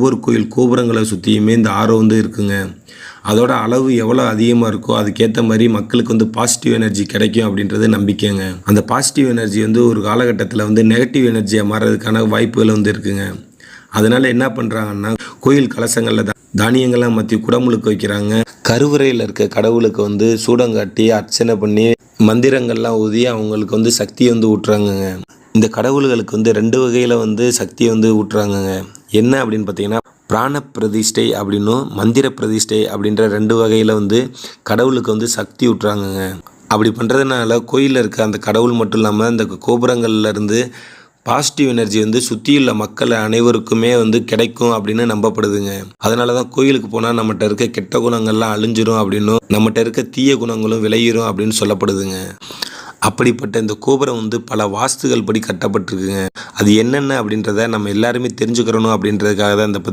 ஒவ்வொரு கோயில் கோபுரங்களை சுற்றியுமே இந்த ஆர்வம் வந்து இருக்குங்க. அதோட அளவு எவ்வளோ அதிகமாக இருக்கோ அதுக்கேற்ற மாதிரி மக்களுக்கு வந்து பாசிட்டிவ் எனர்ஜி கிடைக்கும் அப்படின்றது நம்பிக்கைங்க. அந்த பாசிட்டிவ் எனர்ஜி வந்து ஒரு காலகட்டத்தில் வந்து நெகட்டிவ் எனர்ஜியாக மாறுறதுக்கான வாய்ப்புகள் வந்து இருக்குங்க. அதனால் என்ன பண்ணுறாங்கன்னா கோயில் கலசங்களில் தான் தானியங்கள்லாம் மற்றி குடமுழுக்கு வைக்கிறாங்க. கருவறையில் இருக்க கடவுளுக்கு வந்து சூடங்காட்டி அர்ச்சனை பண்ணி மந்திரங்கள்லாம் ஊதி அவங்களுக்கு வந்து சக்தியை வந்து ஊட்டுறாங்கங்க. இந்த கடவுள்களுக்கு வந்து ரெண்டு வகையில் வந்து சக்தியை வந்து ஊட்டுறாங்கங்க. என்ன அப்படின்னு பார்த்தீங்கன்னா பிராண பிரதிஷ்டை அப்படின்னும் மந்திர பிரதிஷ்டை அப்படின்ற ரெண்டு வகையில் வந்து கடவுளுக்கு வந்து சக்தி ஊட்டுறாங்கங்க. அப்படி பண்ணுறதுனால கோயிலில் இருக்க அந்த கடவுள் மட்டும் இல்லாமல் அந்த கோபுரங்கள்லேருந்து பாசிட்டிவ் எனர்ஜி வந்து சுற்றியுள்ள மக்கள் அனைவருக்குமே வந்து கிடைக்கும் அப்படின்னு நம்பப்படுதுங்க. அதனால தான் கோயிலுக்கு போனால் நம்மகிட்ட இருக்க கெட்ட குணங்கள்லாம் அழிஞ்சிரும் அப்படின்னும் நம்மகிட்ட இருக்க தீய குணங்களும் விளையிரும் அப்படின்னு சொல்லப்படுதுங்க. அப்படிப்பட்ட இந்த கோபுரம் வந்து பல வாஸ்துகள் படி கட்டப்பட்டிருக்குங்க. அது என்னென்ன அப்படின்றத நம்ம எல்லாருமே தெரிஞ்சுக்கிறணும் அப்படின்றதுக்காக தான் இந்த